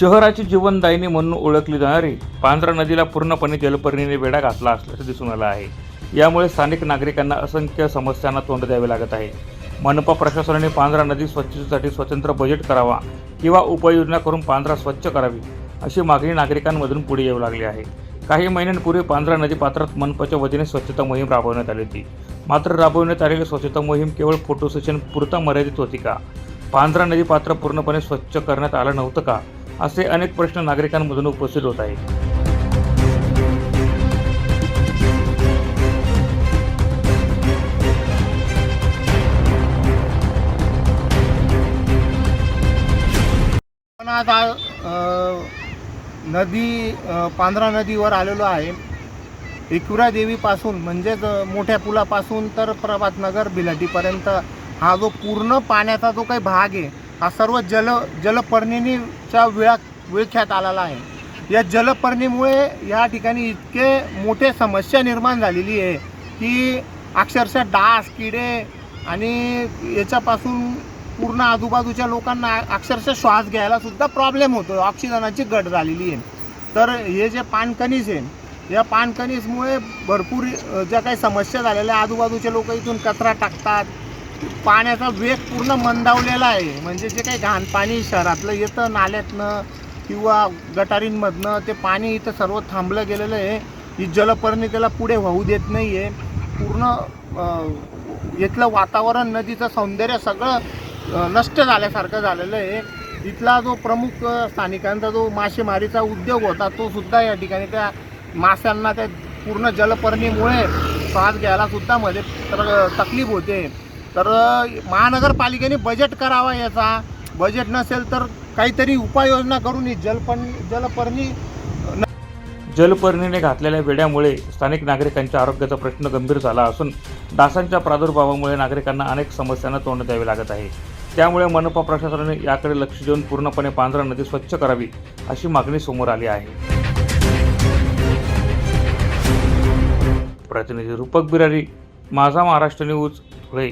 शहराची जीवनदायिनी म्हणून ओळखली जाणारी पांझरा नदीला पूर्णपणे जलपर्णीने वेढा घातला असल्याचं दिसून आलं आहे. यामुळे स्थानिक नागरिकांना असंख्य समस्यांना तोंड द्यावे लागत आहे. मनपा प्रशासनाने पांझरा नदी स्वच्छतेसाठी स्वतंत्र बजेट करावा किंवा उपाययोजना करून पांझरा स्वच्छ करावी अशी मागणी नागरिकांमधून पुढे येऊ लागली आहे. काही महिन्यांपूर्वी पांझरा नदी पात्रात मनपाच्या वतीने स्वच्छता मोहीम राबवण्यात आली होती. मात्र राबवण्यात आलेली स्वच्छता मोहीम केवळ फोटो सेशन पुरता मर्यादित होती का? पांझरा नदी पात्र पूर्णपणे स्वच्छ करण्यात आलं नव्हतं का? असे अनेक प्रश्न नागरिकांमधून उपस्थित होत आहेत. आता आज नदी पांढरा नदीवर आलेलो आहे. एकविरा देवीपासून म्हणजेच मोठ्या पुलापासून तर प्रभात नगर बिलाटीपर्यंत हा जो पूर्ण पाण्याचा जो काही भाग आहे हा सर्व जल चा विळा विळख्यात आलेला आहे. या जलपर्णीमुळे या ठिकाणी इतके मोठे समस्या निर्माण झालेली आहे की अक्षरशः डास किडे आणि याच्यापासून पूर्ण आजूबाजूच्या लोकांना अक्षरशः श्वास घ्यायला सुद्धा प्रॉब्लेम होतो ऑक्सिजनाची घट झालेली आहे. तर हे जे पानकणीस आहे या पानकणीसमुळे भरपूर ज्या काही समस्या झालेल्या आजूबाजूचे लोक इथून कचरा टाकतात पाण्याचा वेग पूर्ण मंदावलेला आहे. म्हणजे जे काही घाण पाणी शहरातलं येतं नाल्यातनं किंवा गटारींमधनं ते पाणी इथं सर्व थांबलं गेलेलं आहे. ही जलपर्णी त्याला पुढे वाहू देत नाही आहे पूर्ण इथलं वातावरण नदीचं सौंदर्य सगळं नष्ट झाल्यासारखं झालेलं आहे. इथला जो प्रमुख स्थानिकांचा जो मासेमारीचा उद्योग होता तो सुद्धा या ठिकाणी त्या माशांना त्या पूर्ण जलपर्णीमुळे श्वास घ्यायलासुद्धा मध्ये तर तकलीफ होते. तर महानगरपालिकेने बजेट करावा याचा. बजेट नसेल तर काहीतरी उपाययोजना करून ही जलपण जलपर्णी जलपर्णीने घातलेल्या वेड्यामुळे स्थानिक नागरिकांच्या आरोग्याचा प्रश्न गंभीर झाला असून डासांच्या प्रादुर्भावामुळे नागरिकांना अनेक समस्यांना तोंड द्यावे लागत आहे. त्यामुळे मनपा प्रशासनाने याकडे लक्ष देऊन पूर्णपणे पांढरा नदी स्वच्छ करावी अशी मागणी समोर आली आहे. प्रतिनिधी रूपक बिरारी माझा महाराष्ट्र न्यूज धुळे.